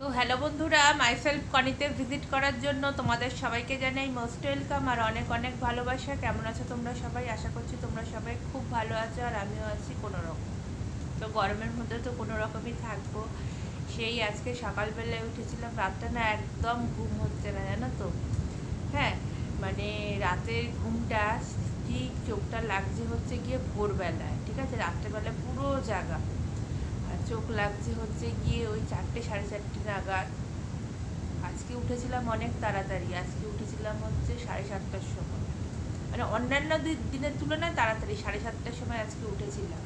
তো হ্যালো বন্ধুরা myself কনিতে visit করার জন্য তোমাদের সবাইকে জানাই মোস্ট ওয়েলকাম আর অনেক অনেক ভালোবাসা। কেমন আছো তোমরা সবাই? আশা করছি তোমরা সবাই খুব ভালো আছো আর আমিও আছি কোনো রকম তো গরমের মধ্যে তো কোনো রকমই থাকব। সেই আজকে সকালবেলায় উঠেছিলাম, রাতটা না একদম ঘুম হচ্ছে না, জানো তো? হ্যাঁ মানে রাতের ঘুমটা ঠিক চোখটা লাগছে হচ্ছে গিয়ে ভোরবেলায়, ঠিক আছে? রাত্রেবেলায় পুরো জায়গা চোখ লাগছে হচ্ছে গিয়ে ওই চারটে, সাড়ে চারটে নাগাদ। আজকে উঠেছিলাম অনেক তাড়াতাড়ি, আজকে উঠেছিলাম হচ্ছে সাড়ে সাতটার সময়। মানে অন্যান্য দিনের তুলনায় তাড়াতাড়ি সাড়ে সাতটার সময় আজকে উঠেছিলাম।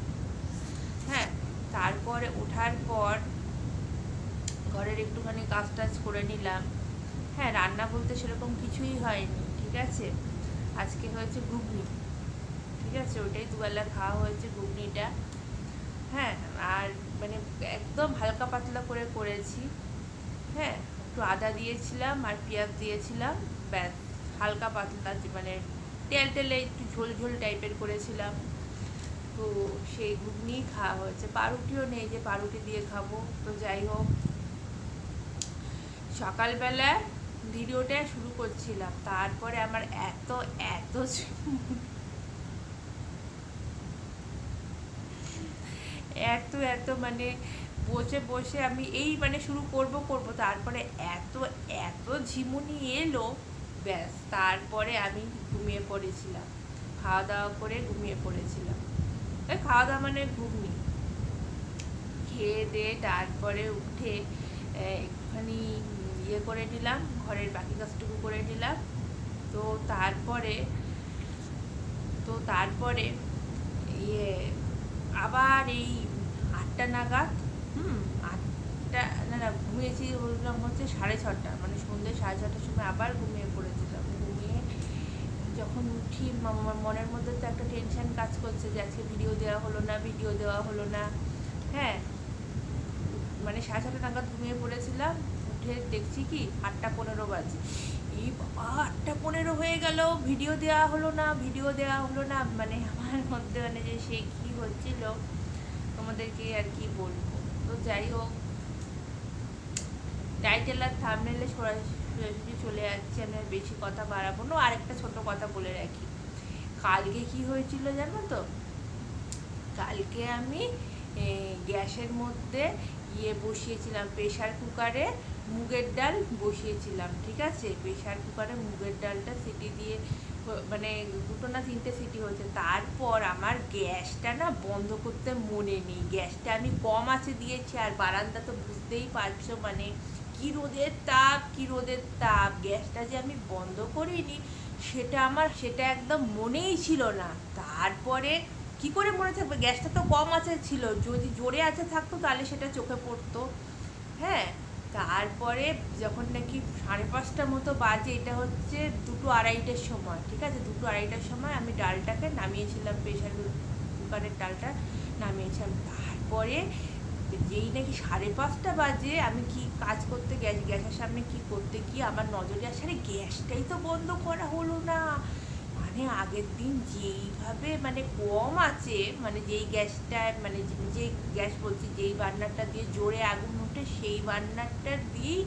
হ্যাঁ তারপরে ওঠার পর ঘরের একটুখানি কাজ টাজ করে নিলাম। হ্যাঁ রান্না বলতে সেরকম কিছুই হয়নি, ঠিক আছে? আজকে হয়েছে ঘুগনি, ঠিক আছে? ওটাই দুবেলা খাওয়া হয়েছে ঘুগনিটা। হ্যাঁ আর মানে একদম হালকা পাতলা করে করেছি। হ্যাঁ একটু আদা দিয়েছিলাম আর পেঁয়াজ দিয়েছিলাম, ব্যাস, হালকা পাতলা মানে তেল তেলে একটু ঝোল ঝোল টাইপের করেছিলাম। তো সেই ঘুগনি খাওয়া হয়েছে। পাউরুটিও নেই যে পাউরুটি দিয়ে খাব, তো যাই হোক। সকালবেলা ভিডিওটা শুরু করছিলাম, তারপরে আমার এত এত এত এত মানে বসে বসে আমি এই মানে শুরু করব করব, তারপরে এত এত ঝিমুনি এলো, ব্যাস, তারপরে আমি ঘুমিয়ে পড়েছিলাম। খাওয়া দাওয়া করে ঘুমিয়ে পড়েছিলাম। খাওয়া দাওয়া মানে ঘুগনি। খেয়ে দিয়ে তারপরে উঠে একটুখানি ইয়ে করে নিলাম, ঘরের বাকি কাজটুকু করে নিলাম। তো তারপরে তো তারপরে ইয়ে আবার এই আটটা নাগাদ, হুম, আটটা, না না, ঘুমিয়েছি বললাম হচ্ছে সাড়ে ছটা মানে সন্ধ্যে সাড়ে ছটার সময় আবার ঘুমিয়ে পড়েছিলাম। ঘুমিয়ে যখন উঠি আমার মনের মধ্যে তো একটা টেনশন কাজ করছে যে আজকে ভিডিও দেওয়া হলো না ভিডিও দেওয়া হলো না। হ্যাঁ মানে সাড়ে ছটা নাগাদ ঘুমিয়ে পড়েছিলাম, উঠে দেখছি কি আটটা পনেরো বাজে। এই বাবা, আটটা পনেরো হয়ে গেল ভিডিও দেওয়া হলো না ভিডিও দেওয়া হলো না মানে আমার মধ্যে মানে যে সে কী হচ্ছিল তোমাদেরকে আর কি বলব। তো যাই হোক টাইটেল আর থামনেলে সরাসরি চলে যাচ্ছে আমি আর বেশি কথা বাড়াবো না। আরেকটা ছোট কথা বলে রাখি। কালকে কি হয়েছিল জানো তো? কালকে আমি গ্যাসের মধ্যে ইয়ে বসিয়েছিলাম প্রেশার কুকারে মুগের ডাল বসিয়েছিলাম, ঠিক আছে? প্রেশার কুকারে মুগের ডালটা সিটি দিয়ে মানে দুটো না তিনটে সিটি হয়েছে। তারপর আমার গ্যাসটা না বন্ধ করতে মনে নেই। গ্যাসটা আমি কম আছে দিয়েছি আর বারান্দা তো বুঝতেই পারছ মানে কি রোদের তাপ, কি রোদের তাপ। গ্যাসটা যে আমি বন্ধ করিনি, সেটা আমার, সেটা একদম মনেই ছিল না। তারপরে কি করে মনে থাকবে? গ্যাসটা তো কম আছে ছিল। যদি জোরে আছে থাকতো তাহলে সেটা চোখে পড়তো। হ্যাঁ? তারপরে যখন নাকি সাড়ে পাঁচটার মতো বাজে, এটা হচ্ছে দুটো আড়াইটের সময়, ঠিক আছে? দুটো আড়াইটার সময় আমি ডালটাকে নামিয়েছিলাম প্রেশার কুকারের ডালটা নামিয়েছিলাম। তারপরে যেই নাকি সাড়ে পাঁচটা বাজে, আমি কি কাজ করতে গ্যাস গ্যাসের সামনে কি করতে গিয়ে আমার নজরে আসে, আরে গ্যাসটাই তো বন্ধ করা হলো না। মানে আগের দিন যেইভাবে মানে কম আছে মানে যেই গ্যাসটা মানে যে- যে গ্যাস বলছি, যেই বার্নারটা দিয়ে জোরে আগুন ওঠে সেই বার্নারটা দিয়েই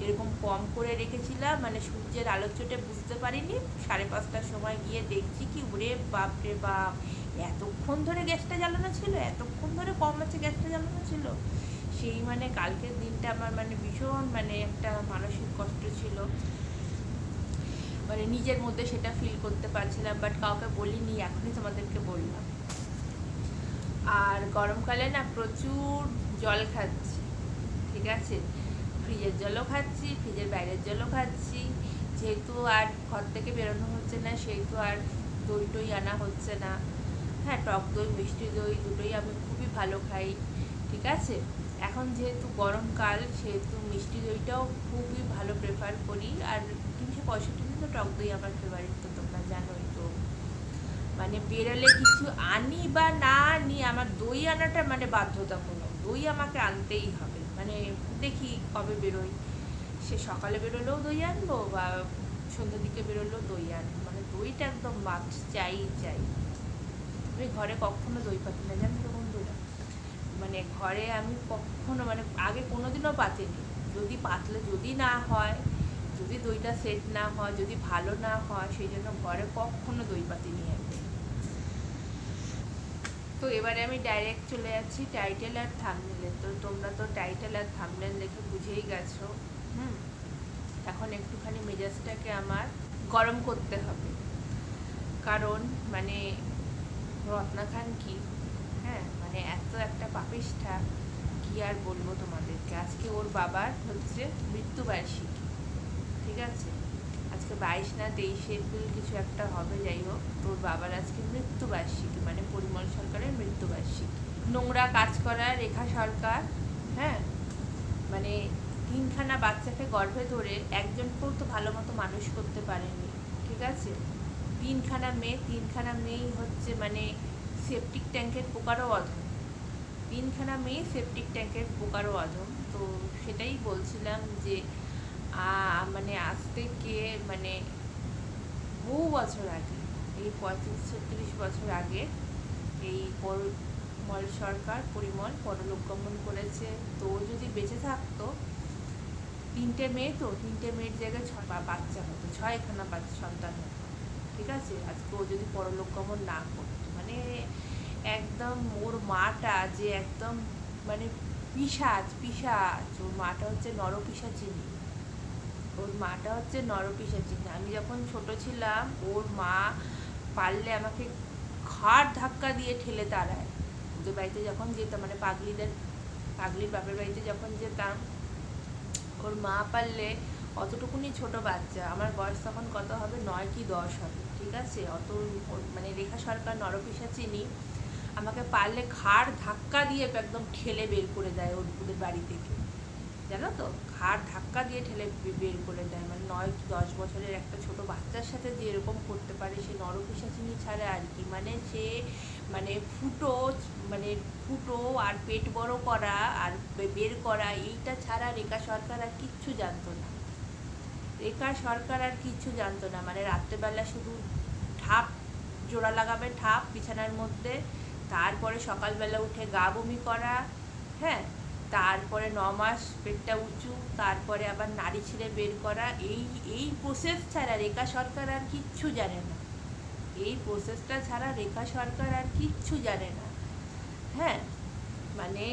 এরকম কম করে রেখেছিলাম। মানে সূর্যের আলো চোটে বুঝতে পারিনি। সাড়ে পাঁচটার সময় গিয়ে দেখছি কি, ওরে বাপ রে বাপ! এতক্ষণ ধরে গ্যাসটা জ্বালানো ছিল, এতক্ষণ ধরে কম আছে গ্যাসটা জ্বালানো ছিল। সেই মানে কালকের দিনটা আমার মানে ভীষণ মানে একটা মানসিক কষ্ট ছিল। মানে নিজের মধ্যে সেটা ফিল করতে পারছিলাম বাট কাউকে বলিনি, এখনই তোমাদেরকে বললাম। আর গরমকালে না প্রচুর জল খাচ্ছি। ঠিক আছে? ফ্রিজের জলও খাচ্ছি, ফ্রিজের বাইরের জলও খাচ্ছি। যেহেতু আর ঘর থেকে বেরোনো হচ্ছে না, সেহেতু আর দই টই আনা হচ্ছে না। হ্যাঁ টক দই, মিষ্টি দই দুটোই আমি খুবই ভালো খাই, ঠিক আছে? এখন যেহেতু গরমকাল সেহেতু মিষ্টি দইটাও খুবই ভালো প্রেফার করি। আর তিনশো পঁয়ষট্টি দিন তো টক দই আমার ফেভারিট তো তোমরা জানোই তো। মানে বেরোলে কিছু আনি বা না আনি, আমার দই আনাটা মানে বাধ্যতামূলক। দই আমাকে আনতেই হবে। মানে দেখি কবে বেরোই। সে সকালে বেরোলেও দই আনব বা সন্ধ্যের দিকে বেরোলেও দই আনব। মানে দইটা একদম মাছ চাই চাই আমি ঘরে কখনো দই পাতি না জানো তো বন্ধুরা? মানে ঘরে আমি কখনো মানে আগে কোনোদিনও পাতিনি। যদি পাতলে যদি না হয়, যদি দইটা সেট না হয়, যদি ভালো না হয়, সেই জন্য ঘরে কখনো দই পাতি নিয়ে আসবে। তো এবারে আমি ডাইরেক্ট চলে যাচ্ছি টাইটেল আর থামনেলে তো তোমরা তো টাইটেল আর থামনেল দেখে বুঝেই গেছো। হুম? এখন একটুখানি মেজাজটাকে আমার গরম করতে হবে। কারণ মানে রত্না খান কি? হ্যাঁ মানে এত একটা পাপিষ্ঠা, কি আর বলব তোমাদেরকে? আজকে ওর বাবার হচ্ছে মৃত্যুবার্ষিকী। ঠিক আছে? আজকে বাইশ না তেইশে এপ্রিল কিছু একটা হবে, যাই হোক। তোর বাবার আজকে মৃত্যুবার্ষিকী মানে পরিমল সরকারের মৃত্যুবার্ষিকী। নোংরা কাজ করা, রেখা সরকার হ্যাঁ? মানে তিনখানা বাচ্চাকে গর্ভে ধরে একজনকেও তো ভালো মতো মানুষ করতে পারেনি, ঠিক আছে? তিনখানা মেয়ে, তিনখানা মেয়েই হচ্ছে মানে সেপটিক ট্যাঙ্কের পোকারও অধম। তিনখানা মেয়ে সেপটিক ট্যাঙ্কের পোকারও অধম। তো সেটাই বলছিলাম যে মানে আজ থেকে মানে বহু বছর আগে, এই পঁয়ত্রিশ, ছত্রিশ বছর আগে এই পরমল সরকার পরিমল পরলোক গমন করেছে। তো যদি বেঁচে থাকতো, তিনটে মেয়ে তো, তিনটে মেয়ের জায়গায় বা- বাচ্চা হতো, ছয়খানা বাচ্চা সন্তান হতো। ঠিক আছে? আজকে ও যদি পরলোক গমন না করতো মানে একদম ওর মাটা যে একদম মানে পিসাজ পিসাজ, ওর মাটা হচ্ছে নরপিসাচিনী ওর মাটা হচ্ছে নরপিসাচিনী আমি যখন ছোট ছিলাম, ওর মা পারলে আমাকে ঘাড় ধাক্কা দিয়ে ঠেলে তাড়ায়। ওদের বাড়িতে যখন যেতাম মানে পাগলিদের, পাগলির বাপের বাড়িতে যখন যেতাম, ওর মা পারলে অতটুকুনি ছোট বাচ্চা। আমার বয়স তখন কত হবে? নয় কি দশ হবে, ঠিক আছে? অত মানে রেখা সরকার নরপিসা চিনি। আমাকে পারলে ঘাড় ধাক্কা দিয়ে একদম ঠেলে বের করে দেয় ওদের বাড়ি থেকে। জানো তো? ঘাড় ধাক্কা দিয়ে ঠেলে বের করে দেয়। মানে নয় দশ বছরের একটা ছোট বাচ্চার সাথে যে এরকম করতে পারে, সে নরপিসাচিনি ছাড়া আর কি। মানে সে মানে ফুটো মানে ফুটো আর পেট বড় করা আর বের করা, এইটা ছাড়া রেখা সরকার আর কিচ্ছু জানতো না। রেখা সরকার আর কিচ্ছু জানতো না। মানে রাত্রেবেলা শুধু ঠাপ জোড়া লাগাবে ঠাপ বিছানার মধ্যে, তারপরে সকালবেলা উঠে গা বমি করা হ্যাঁ? তারপরে ন মাস পেটটা উঁচু, তারপরে আবার নাড়ি ছিঁড়ে বের করা, এই এই প্রসেস ছাড়া রেখা সরকার আর কিচ্ছু জানে না। এই প্রসেসটা ছাড়া রেখা সরকার আর কিচ্ছু জানে না। হ্যাঁ মানে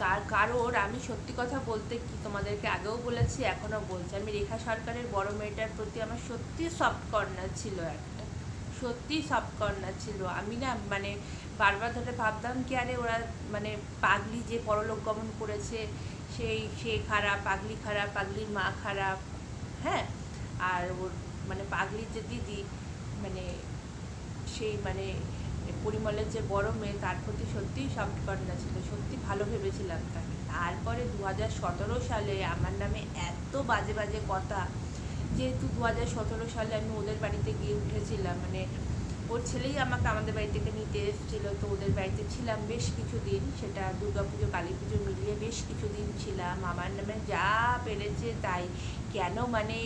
কার, কারোর, আমি সত্যি কথা বলতে কি তোমাদেরকে আগেও বলেছি, এখনও বলছি, আমি রেখা সরকারের বড় মেয়েটার প্রতি আমার সত্যি সফট কর্নার ছিল একটা সত্যি সফট ছিল। আমি না মানে বারবার ধরে ভাবতাম কি আরে ওরা মানে পাগলি যে পরলোক গমন করেছে, সেই, সে খারাপ, পাগলি খারাপ, পাগলির মা খারাপ হ্যাঁ? আর ওর মানে পাগলির যে দিদি মানে সেই মানে পরিমলের যে বড় মেয়ে, তার প্রতি সত্যিই সফট ছিল। সত্যি ভালো ভেবেছিলাম তাকে। তারপরে দু হাজার সতেরো সালে আমার নামে এত বাজে বাজে কথা যেহেতু দু হাজার সতেরো সালে আমি ওদের বাড়িতে গিয়ে উঠেছিলাম মানে ওর ছেলেই আমাকে আমাদের বাড়ি থেকে নিতে এসেছিল, তো ওদের বাড়িতে ছিলাম বেশ কিছুদিন, সেটা পুজো কালী পুজো মিলিয়ে বেশ কিছুদিন ছিলাম, আমার নামে যা পেরেছে তাই। কেন মানে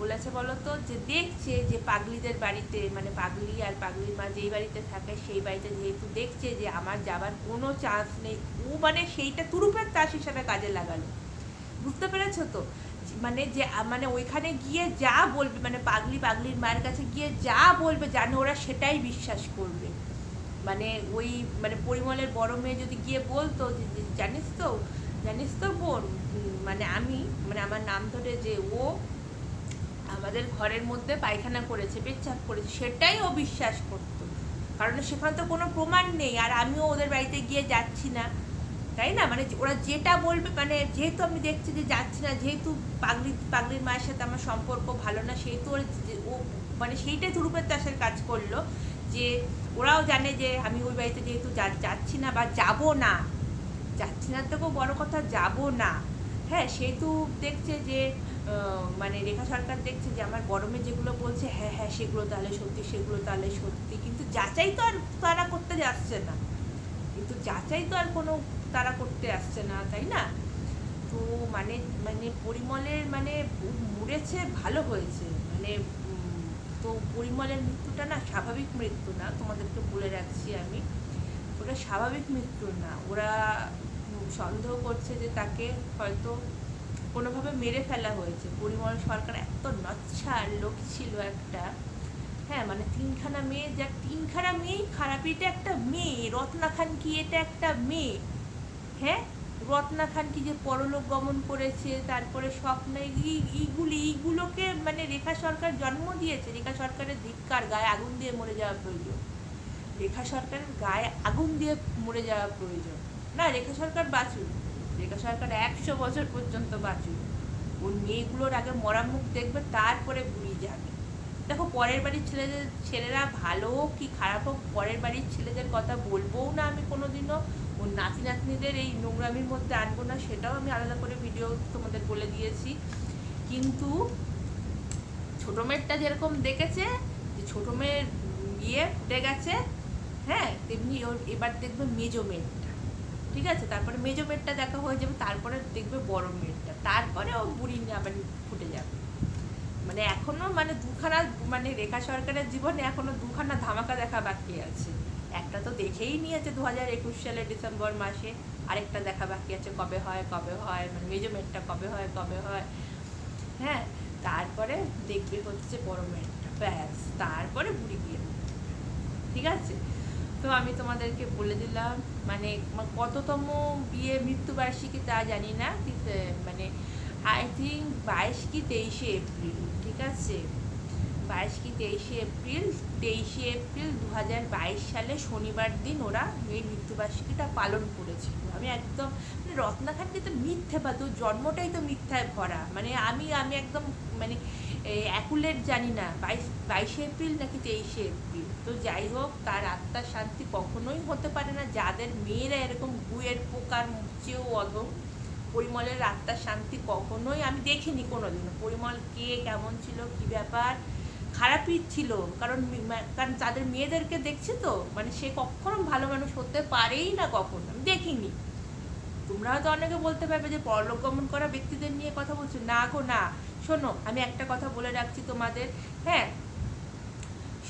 বলেছে বলো তো, যে দেখছে যে পাগলিদের বাড়িতে মানে পাগলি আর পাগলির মা যেই বাড়িতে থাকে সেই বাড়িতে যেহেতু দেখছে যে আমার যাবার কোনো চান্স নেই, ও মানে সেইটা তুরুপের তাস হিসাবে কাজে লাগালো। বুঝতে পেরেছ তো? মানে যে মানে ওইখানে গিয়ে যা বলবে মানে পাগলি পাগলির মায়ের কাছে গিয়ে যা বলবে জানে ওরা সেটাই বিশ্বাস করবে। মানে ওই মানে পরিমলের বড় মেয়ে যদি গিয়ে বলতো যে জানিস তো জানিস তো বোন মানে আমি মানে আমার নাম ধরে যে ও আমাদের ঘরের মধ্যে পায়খানা করেছে, পেচ্ছাপ করেছে, সেটাই ও বিশ্বাস করতো। কারণ সেখানে তো কোনো প্রমাণ নেই, আর আমিও ওদের বাড়িতে গিয়ে যাচ্ছি না। তাই না? মানে ওরা যেটা বলবে মানে যেহেতু আমি দেখছি যে যাচ্ছি না, যেহেতু পাগলি, পাগলির মায়ের সাথে আমার সম্পর্ক ভালো না, সেহেতু ও মানে সেইটাই তাসের কাজ করল যে ওরাও জানে যে আমি ওই বাড়িতে যেহেতু যাচ্ছি না বা যাব না। যাচ্ছি না থেকেও বড় কথা যাব না। হ্যাঁ সেহেতু দেখছে যে মানে রেখা সরকার দেখছে যে আমার গরমে যেগুলো বলছে হ্যাঁ হ্যাঁ সেগুলো তাহলে সত্যি, সেগুলো তাহলে সত্যি। কিন্তু যাচাই তো আর তারা করতে যাচ্ছে না। কিন্তু যাচাই তো আর কোনো তারা করতে আসছে না, তাই না? তো মানে মানে পরিমলের মানে মরেছে, ভালো হয়েছে। মানে তো পরিমলের মৃত্যুটা না স্বাভাবিক মৃত্যু না, তোমাদেরকে বলে রাখছি আমি। ওটা স্বাভাবিক মৃত্যু না। ওরা সন্দেহ করছে যে তাকে হয়তো কোনোভাবে মেরে ফেলা হয়েছে। পরিমল সরকার এত নচ্ছার লোক ছিল একটা। হ্যাঁ মানে তিনখানা মেয়ে, যা তিনখানা মেয়েই খারাপ, এটা একটা মেয়ে। রত্না খান কি, এটা একটা মেয়ে। হ্যাঁ? রত্না খান কি যে পরলোক গমন করেছে, তারপরে স্বপ্ন এই- এইগুলি, এইগুলোকে মানে রেখা সরকার জন্ম দিয়েছে। রেখা সরকারের ধিক্কার, গায়ে আগুন দিয়ে মরে যাওয়া প্রয়োজন। রেখা সরকারের গায়ে আগুন দিয়ে মরে যাওয়া প্রয়োজন। না, রেখা সরকার বাঁচুক। রেখা সরকার একশো বছর পর্যন্ত বাঁচুক। ওর মেয়েগুলোর আগে মরা মুখ দেখবে, তারপরে ঘুরিয়ে যাবে। দেখো, পরের বাড়ির ছেলেদের, ছেলেরা ভালো কি খারাপ হোক, পরের বাড়ির ছেলেদের কথা বলবোও না আমি কোনোদিনও। ওর নাতি নাতনিদের এই নোংরামির মধ্যে আনব না, সেটাও আমি আলাদা করে ভিডিও তোমাদের বলে দিয়েছি। কিন্তু ছোটো মেয়েরটা যেরকম দেখেছে, যে ছোটো মেয়ের ইয়ে ফুটে গেছে হ্যাঁ তেমনি ওর এবার দেখবে মেজো মেয়েরটা, ঠিক আছে? তারপরে মেজো মেয়েরটা দেখা হয়ে যাবে, তারপরে দেখবে বড় মেয়েরটা, তারপরে ও বুড়ি নিয়ে আবার ফুটে যাবে। মানে এখনও মানে দুখানা মানে রেখা সরকারের জীবনে এখনও দুখানা ধামাকা দেখা বাকি আছে। একটা তো দেখেই নিয়েছে দু হাজার একুশ সালের ডিসেম্বর মাসে। আরেকটা দেখা বাকি আছে, কবে হয় কবে হয় মানে মেজো মেয়েরটা কবে হয় কবে হয়। হ্যাঁ তারপরে দেখবে হচ্ছে বড় মেয়েরটা ব্যাস, তারপরে বুড়ি বিয়ে। ঠিক আছে? তো আমি তোমাদেরকে বলে দিলাম মানে কততম বিয়ে মৃত্যুবার্ষিকী তা জানি না মানে আই থিঙ্ক বাইশ কি তেইশে এপ্রিল, ঠিক আছে? বাইশ কি তেইশে এপ্রিল? তেইশে এপ্রিল দু হাজার বাইশ সালে শনিবার দিন ওরা এই মৃত্যুবার্ষিকীটা পালন করেছিল। আমি একদম মানে রত্না খানকে তো মিথ্যে বা জন্মটাই তো মিথ্যায় ভরা। মানে আমি আমি একদম মানে অ্যাকুলেট জানি না, বাইশ, বাইশে এপ্রিল নাকি তেইশে এপ্রিল। তো যাই হোক, তার আত্মার শান্তি কখনোই হতে পারে না। যাদের মেয়েরা এরকম গুয়ের পোকার চেয়েও অধম, পরিমলের আত্মার শান্তি কখনোই আমি দেখিনি কোনোদিনও। পরিমল কে, কেমন ছিল, কি ব্যাপার? খারাপই ছিল। কারণ কারণ তাদের মেয়েদেরকে দেখছি তো মানে সে কখনো ভালো মানুষ হতে পারেই না কখনো। আমি দেখিনি। তোমরা হয়তো অনেকে বলতে পারবে যে পরলোক গমন করা ব্যক্তিদের নিয়ে কথা বলছো। না গো, না। শোনো, আমি একটা কথা বলে রাখছি তোমাদের। হ্যাঁ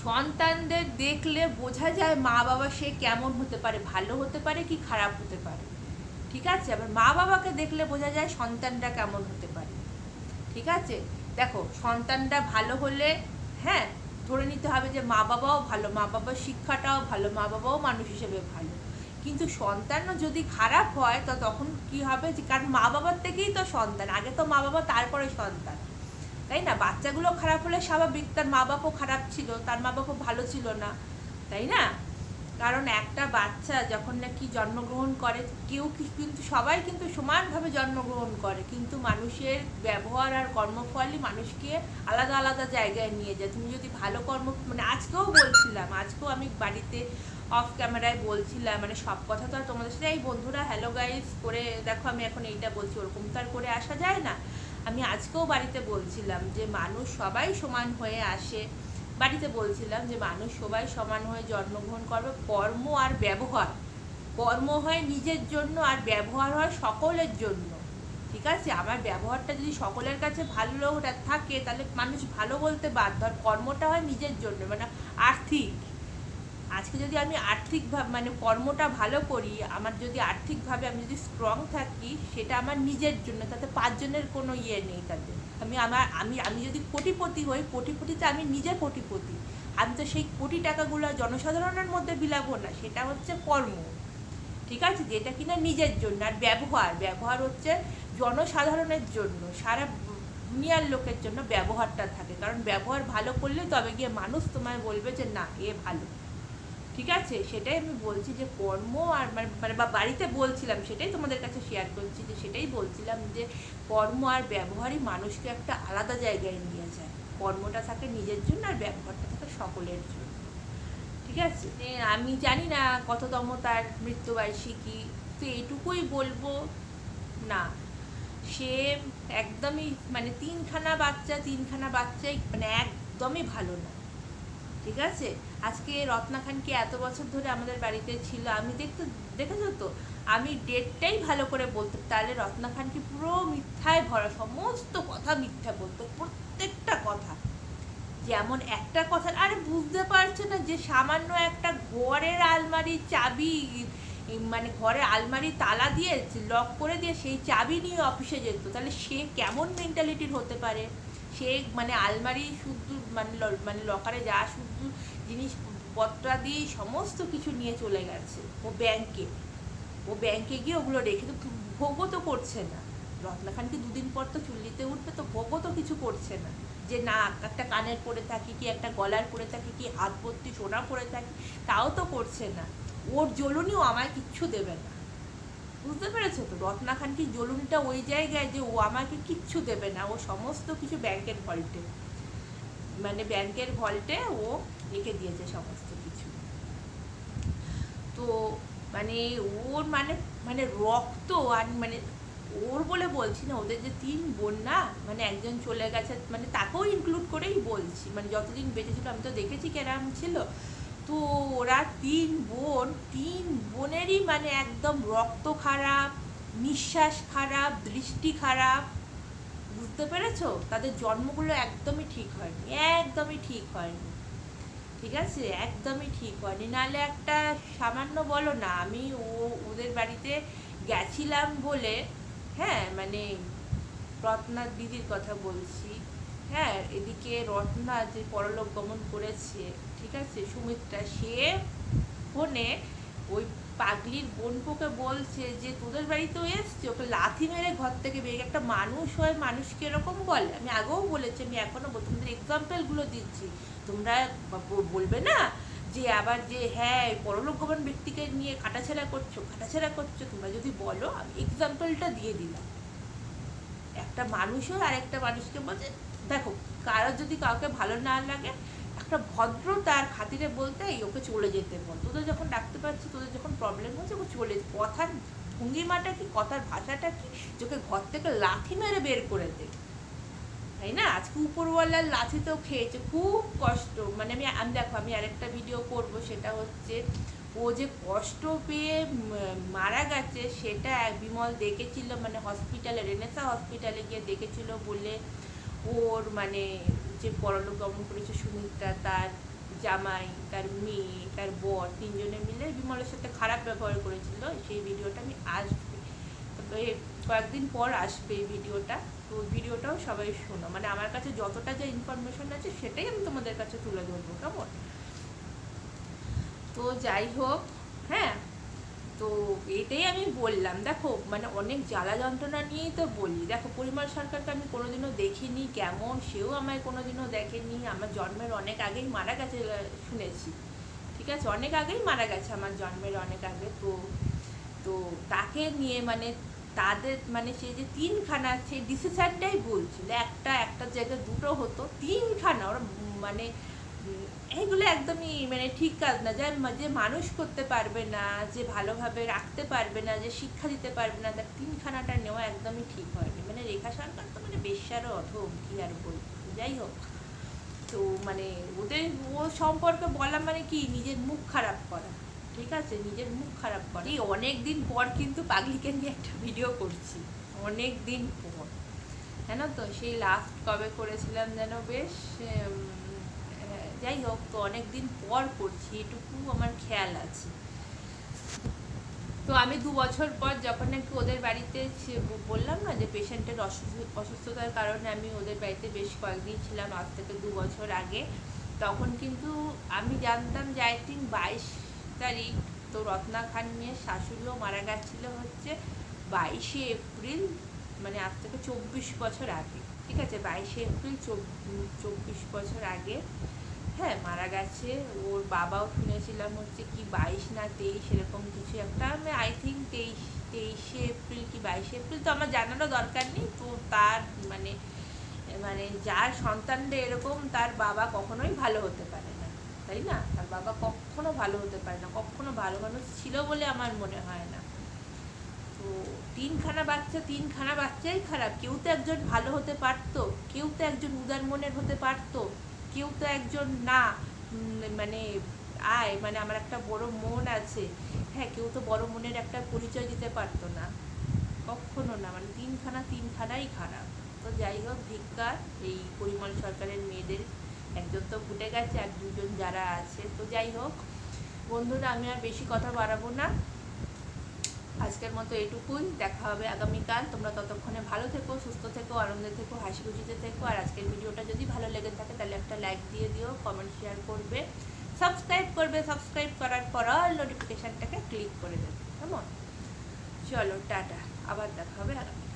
সন্তানদের দেখলে বোঝা যায় মা বাবা সে কেমন হতে পারে, ভালো হতে পারে কি খারাপ হতে পারে। ঠিক আছে? আবার মা বাবাকে দেখলে বোঝা যায় সন্তানটা কেমন হতে পারে। ঠিক আছে? দেখো সন্তানটা ভালো হলে হ্যাঁ ধরে নিতে হবে যে মা বাবাও ভালো, মা বাবার শিক্ষাটাও ভালো, মা বাবাও মানুষ হিসেবে ভালো। কিন্তু সন্তানও যদি খারাপ হয়, তো তখন কি হবে যে, কারণ মা বাবার থেকেই তো সন্তান, আগে তো মা বাবা, তারপরে সন্তান। তাই না? বাচ্চাগুলো খারাপ হলে স্বাভাবিক, তার মা বাবাও খারাপ ছিল, তার মা বাবা ভালো ছিল না, তাই না? কারণ একটা বাচ্চা যখন নাকি জন্মগ্রহণ করে, কেউ কিন্তু, সবাই কিন্তু সমানভাবে জন্মগ্রহণ করে, কিন্তু মানুষের ব্যবহার আর কর্মফলই মানুষকে আলাদা আলাদা জায়গায় নিয়ে যায়। তুমি যদি ভালো কর্ম মানে আজকেও বলছিলাম, আজকেও আমি বাড়িতে অফ ক্যামেরায় বলছিলাম মানে সব কথা তো আর তোমাদের সাথে, এই বন্ধুরা হ্যালো গাইজ করে দেখো, আমি এখন এইটা বলছি, ওরকম তো আর করে আসা যায় না। আমি আজকেও বাড়িতে বলছিলাম যে, মানুষ সবাই সমান হয়ে আসে। বাড়িতে বলছিলাম যে মানুষ সবাই সমান হয়ে জন্মগ্রহণ করবে, কর্ম আর ব্যবহার। কর্ম হয় নিজের জন্য আর ব্যবহার হয় সকলের জন্য। ঠিক আছে? আমার ব্যবহারটা যদি সকলের কাছে ভালো থাকে, তাহলে মানুষ ভালো বলতে বাধ্য। আর কর্মটা হয় নিজের জন্য মানে আর্থিক। আজকে যদি আমি আর্থিকভাবে মানে কর্মটা ভালো করি, আমার যদি আর্থিকভাবে আমি যদি স্ট্রং থাকি, সেটা আমার নিজের জন্য, তাতে পাঁচজনের কোনো ইয়ে নেই তাতে। আমি আমার, আমি আমি যদি কোটিপতি হই, কোটিপতিতে আমি নিজে কোটিপতি। আমি তো সেই কোটি টাকাগুলো জনসাধারণের মধ্যে বিলাবো না, সেটা হচ্ছে কর্ম। ঠিক আছে? যেটা কিনা নিজের জন্য। আর ব্যবহার ব্যবহার হচ্ছে জনসাধারণের জন্য। সারা দুনিয়ার লোকের জন্য ব্যবহারটা থাকে। কারণ ব্যবহার ভালো করলে তবে গিয়ে মানুষ তোমায় বলবে যে, না, এ ভালো। ঠিক আছে? সেটাই আমি বলছি যে কর্ম আর মানে মানে বা বাড়িতে বলছিলাম, সেটাই তোমাদের কাছে শেয়ার করছি যে সেটাই বলছিলাম যে কর্ম আর ব্যবহারই মানুষকে একটা আলাদা জায়গায় নিয়ে যায়। কর্মটা থাকে নিজের জন্য আর ব্যবহারটা থাকে সকলের জন্য। ঠিক আছে? আমি জানি না কততম তার মৃত্যুবার্ষিকী তো এটুকুই বলব না। সে একদমই মানে তিনখানা বাচ্চা, তিনখানা বাচ্চাই মানে একদমই ভালো না। ঠিক আছে? আজকে রত্না খানকে এত বছর ধরে আমাদের বাড়িতে ছিল? আমি দেখতে, দেখেছ তো? আমি ডেটটাই ভালো করে বলতো, তাহলে রত্না খানকে পুরো মিথ্যায় ভরা, সমস্ত কথা মিথ্যা বলতো, প্রত্যেকটা কথা। যেমন একটা কথা, আরে বুঝতে পারছ না যে সামান্য একটা ঘরের আলমারির চাবি মানে ঘরে আলমারি তালা দিয়ে লক করে দিয়ে সেই চাবি নিয়ে অফিসে যেত, তাহলে সে কেমন মেন্টালিটির হতে পারে? সে মানে আলমারি শুদ্ধ মানে মানে লকারে যা শুদ্ধ জিনিসপত্র দিয়ে সমস্ত কিছু নিয়ে চলে গেছে, ও ব্যাংকে ও ব্যাংকে গিয়ে ওগুলো রেখে তো ভোগও তো করছে না। রত্না খান কি দুদিন পর তো চুল্লিতে উঠবে, তো ভোগও তো কিছু করছে না। যে না, একটা কানের পরে থাকি কি, একটা গলার পরে থাকি কি, হাত ভর্তি, সোনা পরে থাকি, তাও তো করছে না। ওর জ্বলুনিও আমায় কিচ্ছু দেবে না। বুঝতে পেরেছ তো? রত্না খান কি ওই জায়গায় যে ও আমাকে কিচ্ছু দেবে না, ও সমস্ত কিছু ব্যাংকের ভল্টে মানে ব্যাংকের ভল্টে ও রেখে দিয়েছে সমস্ত কিছু। তো মানে ওর মানে মানে রক্ত আর মানে ওর বলে বলছি না, ওদের যে তিন বোন না মানে একজন চলে গেছে মানে তাকেও ইনক্লুড করেই বলছি। মানে যতদিন বেঁচে ছিল আমি তো দেখেছি কেরাম ছিল। তো ওরা তিন বোন, তিন বোনেরই মানে একদম রক্ত খারাপ, নিঃশ্বাস খারাপ, দৃষ্টি খারাপ বুঝতে পেরেছ? তাদের জন্মগুলো একদমই ঠিক হয়নি, একদমই ঠিক হয়নি। ঠিক আছে? একদমই ঠিক হয়নি। নাহলে একটা সামান্য বলো না, আমি ও, ওদের বাড়িতে গেছিলাম বলে হ্যাঁ মানে রত্না দিদির কথা বলছি। হ্যাঁ এদিকে রত্না যে পরলোক গমন করেছে, ঠিক আছে? সুমিত্রা, সে ফোনে ওই পাগলির বোন বোনপোকে বলছে যে, তোদের বাড়িতেও এসছে? ওকে লাথি মেরে ঘর থেকে বেরিয়ে একটা মানুষ হয়, মানুষকে এরকম বলে। আমি আগেও বলেছি, আমি এখনও বল- তোমাদের এক্সাম্পলগুলো দিচ্ছি। তোমরা বলবে না যে, আবার যে হ্যাঁ পরলোক গমন ব্যক্তিকে নিয়ে কাটাছেড়া করছ কাটাছেড়া করছ। তোমরা যদি বলো, আমি এক্সাম্পলটা দিয়ে দিলাম। একটা মানুষও আর একটা মানুষকে বলছে, দেখো, কারোর যদি কাউকে ভালো না লাগে একটা ভদ্রতার খাতিরে বলতে এই ওকে চলে যেতে বল। তোদের যখন ডাকতে পারছি, তোদের যখন প্রবলেম হচ্ছে, ওকে চলে কথার ভঙ্গিমাটা কি, কথার ভাষাটা কি, যে ওকে ঘর থেকে লাথি মেরে বের করে দে। তাই না? আজকে উপরওয়ালার লাথি তো খেয়েছে, খুব কষ্ট। মানে আমি আমি দেখো, আমি আরেকটা ভিডিও করব, সেটা হচ্ছে ও যে কষ্ট পেয়ে মারা গেছে, সেটা বিমল দেখেছিল মানে হসপিটালে রেনেসা হসপিটালে গিয়ে দেখেছিল বলে ওর মানে যে পরলোক গমন করেছে সুমিত্রা তার জামাই, তার মেয়ে, তার বর, তিনজনে মিলে বিমলের সাথে খারাপ ব্যবহার করেছিল, সেই ভিডিওটা আমি আসবে তবে কয়েকদিন পর আসবে এই ভিডিওটা, তো ভিডিওটাও সবাই শোনো। মানে আমার কাছে যতটা যা ইনফরমেশন আছে সেটাই আমি তোমাদের কাছে তুলে ধরবো, কেমন? তো যাই হোক হ্যাঁ তো এটাই আমি বললাম, দেখো মানে অনেক জ্বালা যন্ত্রণা নিয়েই তো বলি। দেখো, পরিমল সরকারকে আমি কোনোদিনও দেখিনি, কেমন সেও আমায় কোনোদিনও দেখেনি। আমার জন্মের অনেক আগেই মারা গেছে শুনেছি। ঠিক আছে, অনেক আগেই মারা গেছে আমার জন্মের অনেক আগে। তো তো তাকে নিয়ে মানে তাদের মানে সে যে তিনখানা সেই ডিসিশনটাই ভুল ছিল একটা একটা জায়গায় দুটো হতো, তিনখানা ওরা মানে এইগুলো একদমই মানে ঠিক কাজ না। যে যে মানুষ করতে পারবে না, যে ভালোভাবে রাখতে পারবে না, যে শিক্ষা দিতে পারবে না, তার তিনখানাটা নেওয়া একদমই ঠিক হয়নি। মানে রেখা সরকার তো মানে বেশ্যারও অধম, কি আর বলব। যাই হোক। তো মানে ওদের, ও সম্পর্কে বলা মানে কি? নিজের মুখ খারাপ করা। ঠিক আছে? নিজের মুখ খারাপ করা। এই অনেক দিন পর কিন্তু পাগলিকে নিয়ে একটা ভিডিও করছি। অনেক দিন পর। জানো তো? সেই লাস্ট কবে করেছিলাম যেন বেশ যাই হোক, তো অনেক দিন পর করছি, এটুকু আমার খেয়াল আছে। তো আমি দু বছর পর যখন নাকি ওদের বাড়িতে বললাম না যে পেশেন্টের অসুস্থতার কারণে আমি ওদের বাড়িতে বেশ কয়েকদিন ছিলাম, আজ থেকে দু বছর আগে। তখন কিন্তু আমি জানতাম যে আই থিঙ্ক বাইশ তারিখ তো রত্না খান নিয়ে শাশুড়িও মারা গেছিল হচ্ছে বাইশে এপ্রিল মানে আজ থেকে চব্বিশ বছর আগে। ঠিক আছে, বাইশে এপ্রিল চব্বিশ বছর আগে। হ্যাঁ মারা গেছে। ওর বাবাও শুনেছিলাম হচ্ছে কি বাইশ না তেইশ এরকম কিছু একটা। আমি আই থিঙ্ক তেইশ, তেইশে এপ্রিল কি বাইশে এপ্রিল? তো আমার জানারও দরকার নেই। তো তার মানে মানে যার সন্তানদের এরকম, তার বাবা কখনোই ভালো হতে পারে না। তাই না? তার বাবা কখনো ভালো হতে পারে না। কখনো ভালো মানুষ ছিল বলে আমার মনে হয় না। তো তিনখানা বাচ্চা, তিনখানা বাচ্চাই খারাপ। কেউ তো একজন ভালো হতে পারতো, কেউ তো একজন উদার মনের হতে পারতো। কেউ তো একজন না মানে আয় মানে আমার একটা বড় মন আছে। হ্যাঁ কেউ তো বড় মনের একটা পরিচয় দিতে পারতো না। কখনো না মানে তিনখানা তিনখানাই খারাপ। তো যাই হোক ধিক্কার এই পরিমল সরকারের মেয়েদের একজন তো ফুটে গেছে আর দুজন যারা আছে। তো যাই হোক, বন্ধুরা, আমি আর বেশি কথা বাড়াবো না। আজকের মতো এটুকুই। দেখা হবে আগামীকাল। তোমরা ততক্ষণে ভালো থেকো, সুস্থ থেকো, আনন্দে থেকো হাসি খুশিতে থেকো। আর আজকের ভিডিওটা যদি ভালো লেগে থাকে, তাহলে একটা লাইক দিয়ে দিও, কমেন্ট, শেয়ার করবে। সাবস্ক্রাইব করবে, সাবস্ক্রাইব করার পর অল নোটিফিকেশানটাকে ক্লিক করে দেবে। কেমন? চলো, টাটা। আবার দেখা হবে আগামী